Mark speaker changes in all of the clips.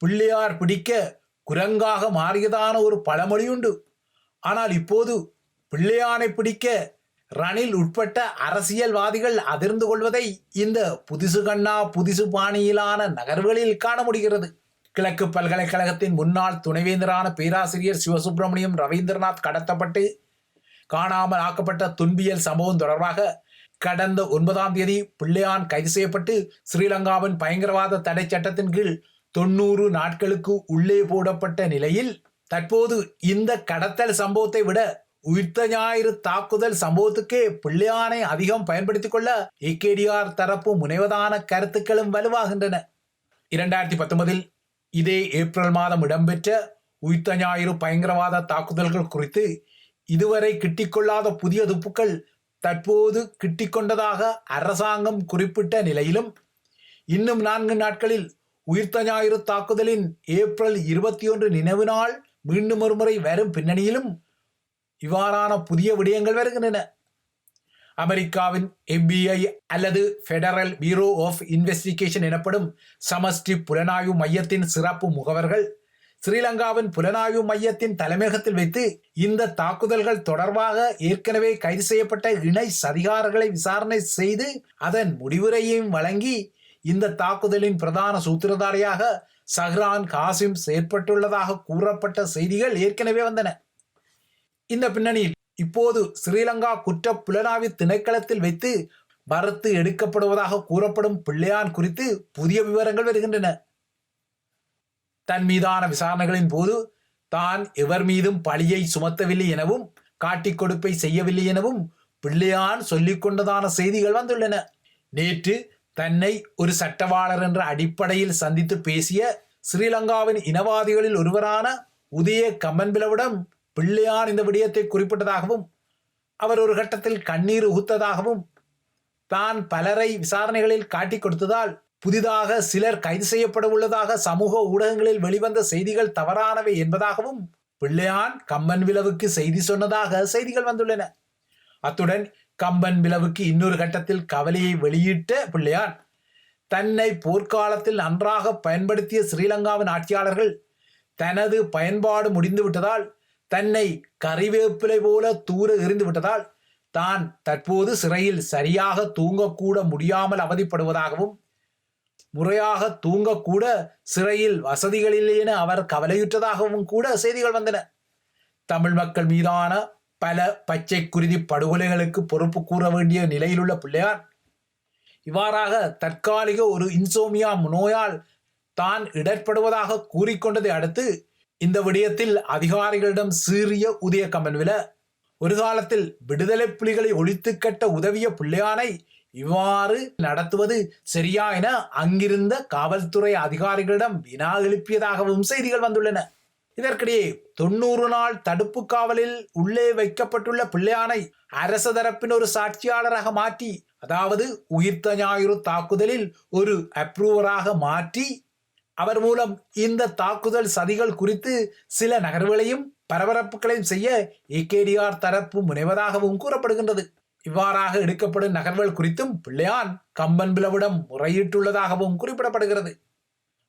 Speaker 1: பிள்ளையார் பிடிக்க குரங்காக மாறியதான ஒரு பழமொழியுண்டு. ஆனால் இப்போது பிள்ளையானை பிடிக்க ரணில் உட்பட்ட அரசியல்வாதிகள் அதிர்ந்து கொள்வதை இந்த புதிசு கண்ணா புதிசு பாணியிலான நகர்வுகளில் காண முடிகிறது. கிழக்கு பல்கலைக்கழகத்தின் முன்னாள் துணைவேந்தரான பேராசிரியர் சிவசுப்பிரமணியம் ரவீந்திரநாத் கடத்தப்பட்டு காணாமல் ஆக்கப்பட்ட துன்பியல் சம்பவம் தொடர்பாக கடந்த ஒன்பதாம் தேதி பிள்ளையான் கைது செய்யப்பட்டு ஸ்ரீலங்காவின் பயங்கரவாத தடை சட்டத்தின் கீழ் தொண்ணூறு நாட்களுக்கு உள்ளே போடப்பட்ட நிலையில் தற்போது இந்த கடத்தல் சம்பவத்தை விட உயிர்த்த ஞாயிறு தாக்குதல் சம்பவத்துக்கே பிள்ளையானை அதிகம் பயன்படுத்திக் கொள்ள ஏகேடிஆர் தரப்பு முனைவதான கருத்துக்களும் வலுவாகின்றன. இரண்டாயிரத்தி பத்தொன்பதில் இதே ஏப்ரல் மாதம் இடம்பெற்ற உயிர்த்த ஞாயிறு பயங்கரவாத தாக்குதல்கள் குறித்து இதுவரை கிட்டிக்கொள்ளாத புதிய துப்புக்கள் தற்போது கிட்டிக்கொண்டதாக அரசாங்கம் குறிப்பிட்ட நிலையிலும் இன்னும் நான்கு நாட்களில் உயிர்த்த ஞாயிறு தாக்குதலின் ஏப்ரல் இருபத்தி ஒன்று நினைவு நாள் மீண்டும் ஒருமுறை வரும் பின்னணியிலும் இவ்வாறான புதிய விடயங்கள் வருகின்றன. அமெரிக்காவின் FBI அல்லது ஃபெடரல் பியூரோ ஆஃப் இன்வெஸ்டிகேஷன் எனப்படும் சமஷ்டி புலனாய்வு மையத்தின் சிறப்பு முகவர்கள் ஸ்ரீலங்காவின் புலனாய்வு மையத்தின் தலைமையகத்தில் வைத்து இந்த தாக்குதல்கள் தொடர்பாக ஏற்கனவே கைது செய்யப்பட்ட இணை சதிகாரர்களை விசாரணை செய்து அதன் முடிவுரையையும் வழங்கி இந்த தாக்குதலின் பிரதான சூத்திரதாரியாக சஹ்ரான் காசிம் செயற்பட்டுள்ளதாக கூறப்பட்ட செய்திகள் ஏற்கனவே வந்தன. இந்த பின்னணியில் இப்போது ஸ்ரீலங்கா குற்ற புலனாய்வு திணைக்களத்தில் வைத்து வறுத்து எடுக்கப்படுவதாக கூறப்படும் பிள்ளையான் குறித்து புதிய விவரங்கள் வருகின்றன. தன் மீதான விசாரணைகளின் போது தான் எவர் மீதும் பழியை சுமத்தவில்லை எனவும் காட்டிக் கொடுப்பை செய்யவில்லை எனவும் பிள்ளையான் சொல்லிக் கொண்டதான செய்திகள் வந்துள்ளன. நேற்று தன்னை ஒரு சட்டவாளர் என்ற அடிப்படையில் சந்தித்து பேசிய ஸ்ரீலங்காவின் இனவாதிகளில் ஒருவரான உதய கம்மன்பிலவிடம் பிள்ளையான் இந்த விடயத்தை குறிப்பிட்டதாகவும் அவர் ஒரு கட்டத்தில் கண்ணீர் உகுத்ததாகவும் தான் பலரை விசாரணைகளில் காட்டிக் கொடுத்ததால் புதிதாக சிலர் கைது செய்யப்பட உள்ளதாக சமூக ஊடகங்களில் வெளிவந்த செய்திகள் தவறானவை என்பதாகவும் பிள்ளையான் கம்மன் விளவுக்கு செய்தி சொன்னதாக செய்திகள் வந்துள்ளன. அத்துடன் கம்பன் விளவுக்கு இன்னொரு கட்டத்தில் கவலையை வெளியிட்ட பிள்ளையார் தன்னை போர்க்காலத்தில் நன்றாக பயன்படுத்திய ஸ்ரீலங்காவின் ஆட்சியாளர்கள் தனது பயன்பாடு முடிந்து விட்டதால் தன்னை கறிவேப்பிலை போல தூர எறிந்து விட்டதால் தான் தற்போது சிறையில் சரியாக தூங்கக்கூட முடியாமல் அவதிப்படுவதாகவும் முறையாக தூங்கக்கூட சிறையில் வசதிகள் என அவர் கவலையுற்றதாகவும் கூட செய்திகள் வந்தன. தமிழ் மக்கள் மீதான பல பச்சை குருதி படுகொலைகளுக்கு பொறுப்பு கூற வேண்டிய நிலையிலுள்ள பிள்ளையார். இவ்வாறாக தற்காலிக ஒரு இன்சோமியா நோயால் தான் இடர்படுவதாக கூறிக்கொண்டதை அடுத்து இந்த விடயத்தில் அதிகாரிகளிடம் சீரிய உதய கமன்வில ஒரு காலத்தில் விடுதலை புலிகளை ஒழித்து கட்ட உதவிய பிள்ளையானை இவ்வாறு நடத்துவது சரியா என அங்கிருந்த காவல்துறை அதிகாரிகளிடம் வினா எழுப்பியதாகவும் செய்திகள் வந்துள்ளன. இதற்கிடையே தொண்ணூறு நாள் தடுப்பு காவலில் உள்ளே வைக்கப்பட்டுள்ள பிள்ளையானை அரச தரப்பின் ஒரு சாட்சியாளராக மாற்றி அதாவது உயிர்த்த ஞாயிறு தாக்குதலில் ஒரு அப்ரூவராக மாற்றி அவர் மூலம் இந்த தாக்குதல் சதிகள் குறித்து சில நகர்வுகளையும் பரபரப்புகளையும் செய்ய ஏகேடிஆர் தரப்பு முனைவதாகவும் கூறப்படுகின்றது. இவ்வாறாக எடுக்கப்படும் நகர்வுகள் குறித்தும் பிள்ளையான் கம்பன் பிளவிடம் முறையிட்டுள்ளதாகவும் குறிப்பிடப்படுகிறது.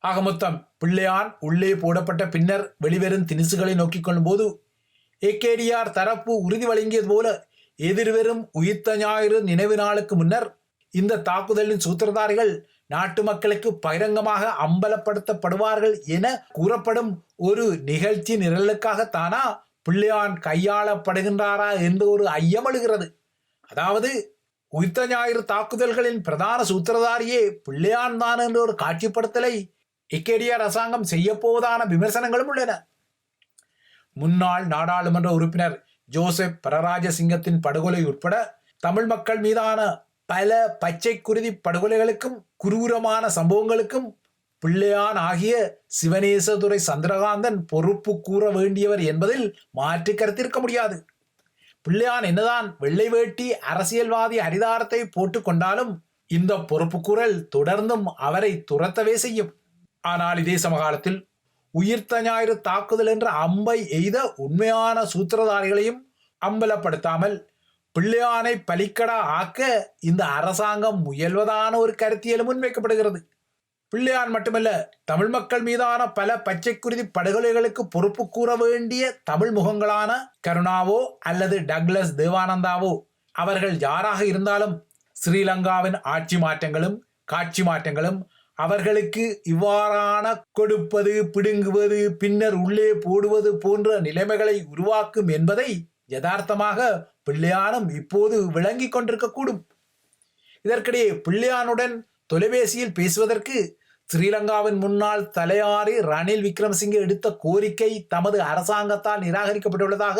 Speaker 1: ஆக மொத்தம் பிள்ளையான் உள்ளே போடப்பட்ட பின்னர் வெளிவரும் திணிசுகளை நோக்கிக் கொள்ளும்போது ஏகேடிஆர் தரப்பு உறுதி வழங்கியது போல எதிர்வரும் உயிர்த்த ஞாயிறு நினைவு நாளுக்கு முன்னர் இந்த தாக்குதலின் சூத்திரதாரிகள் நாட்டு மக்களுக்கு பகிரங்கமாக அம்பலப்படுத்தப்படுவார்கள் என கூறப்படும் ஒரு நிகழ்ச்சி நிரலுக்காக தானா பிள்ளையான் கையாளப்படுகின்றாரா என்று ஒரு ஐயம் எழுகிறது. அதாவது உயிர்த்த ஞாயிறு தாக்குதல்களின் பிரதான சூத்திரதாரியே பிள்ளையான் தான் என்ற ஒரு காட்சிப்படுத்தலை இக்கேடிய அரசாங்கம் செய்யப்போவதான விமர்சனங்களும் உள்ளன. முன்னாள் நாடாளுமன்ற உறுப்பினர் ஜோசப் பரராஜசிங்கத்தின் படுகொலை உட்பட தமிழ் மக்கள் மீதான பல பச்சை குருதி படுகொலைகளுக்கும் குரூரமான சம்பவங்களுக்கும் பிள்ளையான் ஆகிய சிவனேசதுரை சந்திரகாந்தன் பொறுப்பு கூற வேண்டியவர் என்பதில் மாற்று கருத்திருக்க முடியாது. பிள்ளையான் என்னதான் வெள்ளை வேட்டி அரசியல்வாதி அரிதாரத்தை போட்டுக்கொண்டாலும் இந்த பொறுப்பு குரல் தொடர்ந்தும் அவரை துரத்தவே செய்யும். ஆனால் இதே சமகாலத்தில் உயிர்த்த ஞாயிறு தாக்குதல் என்ற அம்பை எய்த உண்மையான சூத்திரதாரிகளையும் அம்பலப்படுத்தாமல் பிள்ளையானை பலிக்கடா ஆக்க இந்த அரசாங்கம் முயல்வதான ஒரு கருத்தியலும் முன்வைக்கப்படுகிறது. பிள்ளையான் மட்டுமல்ல தமிழ் மக்கள் மீதான பல பச்சைக்குருதி படுகொலைகளுக்கு பொறுப்பு கூற வேண்டிய தமிழ் முகங்களான கருணாவோ அல்லது டக்ளஸ் தேவானந்தாவோ அவர்கள் யாராக இருந்தாலும் ஸ்ரீலங்காவின் ஆட்சி மாற்றங்களும் காட்சி மாற்றங்களும் அவர்களுக்கு இவ்வாறான கொடுப்பது பிடுங்குவது பின்னர் உள்ளே போடுவது போன்ற நிலைமைகளை உருவாக்கும் என்பதை யதார்த்தமாக பிள்ளையானும் இப்போது விளங்கி கொண்டிருக்கக்கூடும். இதற்கிடையே பிள்ளையானுடன் தொலைபேசியில் பேசுவதற்கு ஸ்ரீலங்காவின் முன்னாள் தலையாரி ரணில் விக்ரமசிங்கே எடுத்த கோரிக்கை தமது அரசாங்கத்தால் நிராகரிக்கப்பட்டுள்ளதாக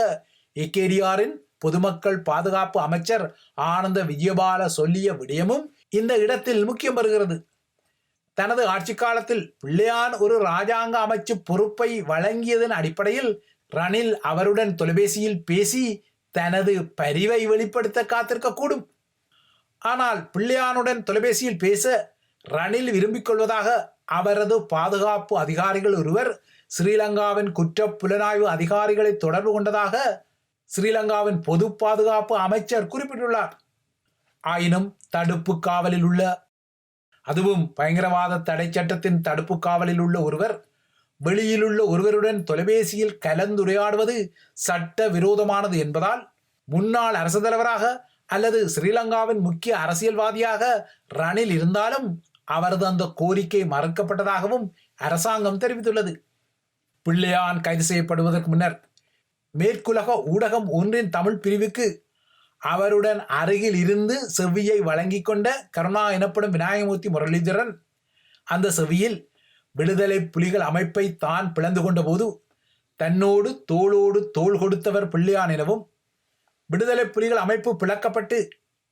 Speaker 1: ஏகேடிஆரின் பொதுமக்கள் பாதுகாப்பு அமைச்சர் ஆனந்த விஜயபால சொல்லிய விடயமும் இந்த இடத்தில் முக்கியம் வருகிறது. தனது ஆட்சி காலத்தில் பிள்ளையான் ஒரு ராஜாங்க அமைச்சு பொறுப்பை வழங்கியதன் அடிப்படையில் ரணில் அவருடன் தொலைபேசியில் பேசி தனது பரிவை வெளிப்படுத்த காத்திருக்கக்கூடும். ஆனால் பிள்ளையானுடன் தொலைபேசியில் பேச ரணில் விரும்பிக் கொள்வதாக அவரது பாதுகாப்பு அதிகாரிகள் ஒருவர் ஸ்ரீலங்காவின் குற்ற புலனாய்வு அதிகாரிகளை தொடர்பு கொண்டதாக ஸ்ரீலங்காவின் பொது பாதுகாப்பு அமைச்சர் குறிப்பிட்டுள்ளார். ஆயினும் தடுப்பு காவலில் உள்ள அதுவும் பயங்கரவாத தடை சட்டத்தின் தடுப்பு காவலில் உள்ள ஒருவர் வெளியில் உள்ள ஒருவருடன் தொலைபேசியில் கலந்துரையாடுவது சட்ட விரோதமானது என்பதால் முன்னாள் அரசு தலைவராக அல்லது ஸ்ரீலங்காவின் முக்கிய அரசியல்வாதியாக ரணில் இருந்தாலும் அவரது அந்த கோரிக்கை மறுக்கப்பட்டதாகவும் அரசாங்கம் தெரிவித்துள்ளது. பிள்ளையான் கைது செய்யப்படுவதற்கு முன்னர் மேற்குலக ஊடகம் ஒன்றின் தமிழ் பிரிவுக்கு அவருடன் அருகில் இருந்து செவ்வியை வழங்கி கொண்ட கருணா எனப்படும் விநாயகமூர்த்தி முரளிதரன் அந்த செவ்வியில் விடுதலை புலிகள் அமைப்பை தான் பிளந்து கொண்ட போது தன்னோடு தோளோடு தோள் கொடுத்தவர் பிள்ளையான் எனவும் விடுதலை புலிகள் அமைப்பு பிளக்கப்பட்டு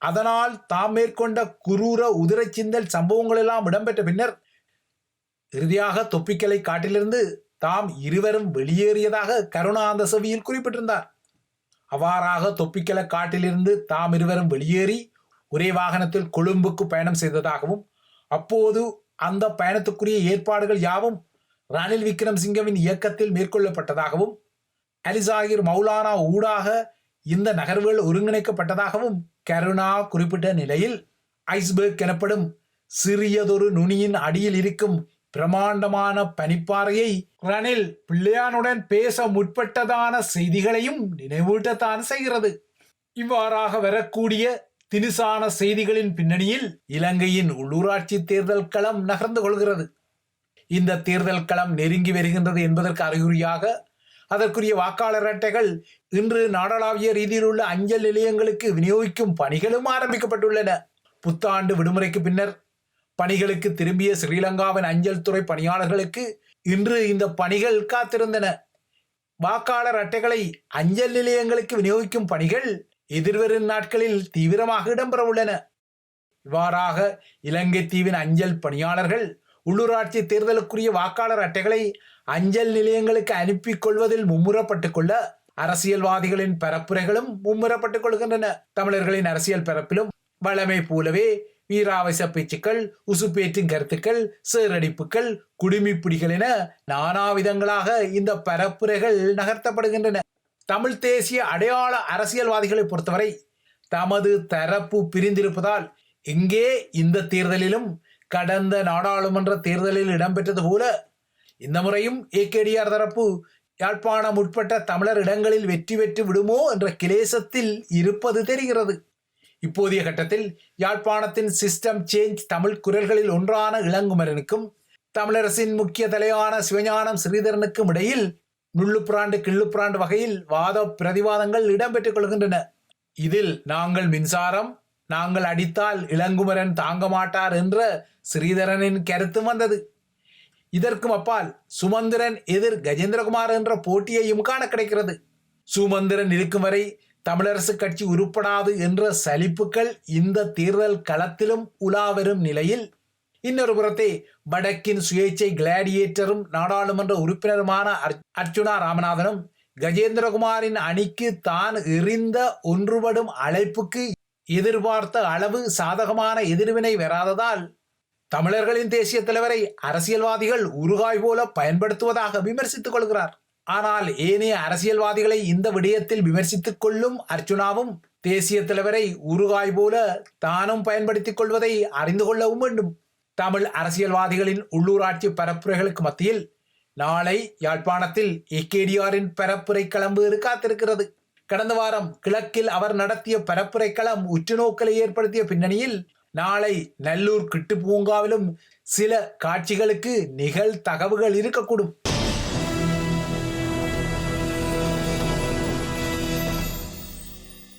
Speaker 1: அதனால் தாம் மேற்கொண்ட குரூர உதிரச் சிந்தல் சம்பவங்களெல்லாம் இடம்பெற்ற பின்னர் இறுதியாக தொப்பிக்கலை காட்டிலிருந்து தாம் இருவரும் வெளியேறியதாக கருணா அந்த செவியில் குறிப்பிட்டிருந்தார். அவ்வாறாக தொப்பிக்கல காட்டிலிருந்து தாம் இருவரும் வெளியேறி ஒரே வாகனத்தில் கொழும்புக்கு பயணம் செய்ததாகவும் அப்போது அந்த பயணத்துக்குரிய ஏற்பாடுகள் யாவும் ரணில் விக்ரம்சிங்கவின் இயக்கத்தில் மேற்கொள்ளப்பட்டதாகவும் அலிசாகிர் மௌலானா ஊடாக இந்த நகர்வுகள் ஒருங்கிணைக்கப்பட்டதாகவும் கருணா குறிப்பிட்ட நிலையில் ஐஸ்பர்க் எனப்படும் சிறியதொரு நுனியின் அடியில் இருக்கும் பிரமாண்டமான பனிப்பாறையை ரணில் பிள்ளையானுடன் பேச முற்பட்டதான செய்திகளையும் நினைவூட்டத்தான் செய்கிறது. இவ்வாறாக வரக்கூடிய தினுசான செய்திகளின் பின்னணியில் இலங்கையின் உள்ளூராட்சி தேர்தல் களம் நகர்ந்து கொள்கிறது. இந்த தேர்தல் களம் நெருங்கி வருகின்றது என்பதற்கு அறிகுறியாக அதற்குரிய வாக்காளர் அட்டைகள் இன்று நாடளாவிய ரீதியில் உள்ள அஞ்சல் நிலையங்களுக்கு விநியோகிக்கும் பணிகளும் ஆரம்பிக்கப்பட்டுள்ளன. புத்தாண்டு விடுமுறைக்கு பின்னர் பணிகளுக்கு திரும்பிய ஸ்ரீலங்காவின் அஞ்சல் துறை பணியாளர்களுக்கு இன்று இந்த பணிகள் காத்திருந்தன. வாக்காளர் அட்டைகளை அஞ்சல் நிலையங்களுக்கு விநியோகிக்கும் பணிகள் எதிர்வரும் நாட்களில் தீவிரமாக இடம்பெற உள்ளன இவ்வாறாக இலங்கை தீவின் அஞ்சல் பணியாளர்கள் உள்ளூராட்சி தேர்தலுக்குரிய வாக்காளர் அட்டைகளை அஞ்சல் நிலையங்களுக்கு அனுப்பி கொள்வதில் மும்முரப்பட்டுக் கொள்ள அரசியல்வாதிகளின் பரப்புரைகளும் மும்முரப்பட்டுக் கொள்கின்றன. தமிழர்களின் அரசியல் பரப்பிலும் வளமை போலவே வீராவச பேச்சுக்கள் உசுப்பேற்றும் கருத்துக்கள் சேரடிப்புகள் குடுமிப்பிடிகள் என நானாவிதங்களாக இந்த பரப்புரைகள் நகர்த்தப்படுகின்றன. தமிழ் தேசிய அடையாள அரசியல்வாதிகளை பொறுத்தவரை தமது தரப்பு பிரிந்திருப்பதால் எங்கே இந்த தேர்தலிலும் கடந்த நாடாளுமன்ற தேர்தலில் இடம்பெற்றது போல இந்த முறையும் ஏகேடிஆர் தரப்பு யாழ்ப்பாணம் உட்பட்ட தமிழர் இடங்களில் வெற்றி பெற்று விடுமோ என்ற கிளேசத்தில் இருப்பது தெரிகிறது. இப்போதைய கட்டத்தில் யாழ்ப்பாணத்தின் சிஸ்டம் சேஞ்ச் தமிழ் குரல்களில் ஒன்றான இளங்குமரனுக்கும் தமிழரசின் முக்கிய தலையான சிவஞானம் ஸ்ரீதரனுக்கும் இடையில் நுள்ளுப்புறாண்டு கிள்ளுப்புறாண்டு வகையில் வாத பிரதிவாதங்கள் இடம்பெற்றுக் கொள்கின்றன. இதில் நாங்கள் மின்சாரம் நாங்கள் அடித்தால் இளங்குமரன் தாங்க மாட்டார் என்ற ஸ்ரீதரனின் கருத்தும் வந்தது. இதற்கும் அப்பால் சுமந்திரன் எதிர் கஜேந்திரகுமார் என்ற போட்டியையும் காண கிடைக்கிறது. சுமந்திரன் இருக்கும் வரை தமிழரசு கட்சி உருப்படாது என்ற சலிப்புகள் இந்த தேர்தல் களத்திலும் உலாவரும் நிலையில் இன்னொரு புறத்தே வடக்கின் சுயேட்சை கிளாடியேட்டரும் நாடாளுமன்ற உறுப்பினருமான அர்ச்சுனா ராமநாதனும் கஜேந்திரகுமாரின் அணிக்கு தான் எறிந்த ஒன்றுபடும் அழைப்புக்கு எதிர்பார்த்த அளவு சாதகமான எதிர்வினை வராததால் தமிழர்களின் தேசிய தலைவரை அரசியல்வாதிகள் உருகாய் போல பயன்படுத்துவதாக விமர்சித்துக் கொள்கிறார். ஆனால் ஏனைய அரசியல்வாதிகளை இந்த விடயத்தில் விமர்சித்துக் கொள்ளும் அர்ச்சுனாவும் தேசிய தலைவரை உருகாய் போல தானும் பயன்படுத்திக் கொள்வதை அறிந்து கொள்ளவும் வேண்டும். தமிழ் அரசியல்வாதிகளின் உள்ளூராட்சி பரப்புரைகளுக்கு மத்தியில் நாளை யாழ்ப்பாணத்தில் ஏகேடிஆரின் பரப்புரை களம்பு காத்திருக்கிறது. கடந்த வாரம் கிழக்கில் அவர் நடத்திய பரப்புரை களம் உற்றுநோக்கலை ஏற்படுத்திய பின்னணியில் நாளை நல்லூர் கிட்டு பூங்காவிலும் சில காட்சிகளுக்கு நிகழ் தகவல்கள் இருக்கக்கூடும்.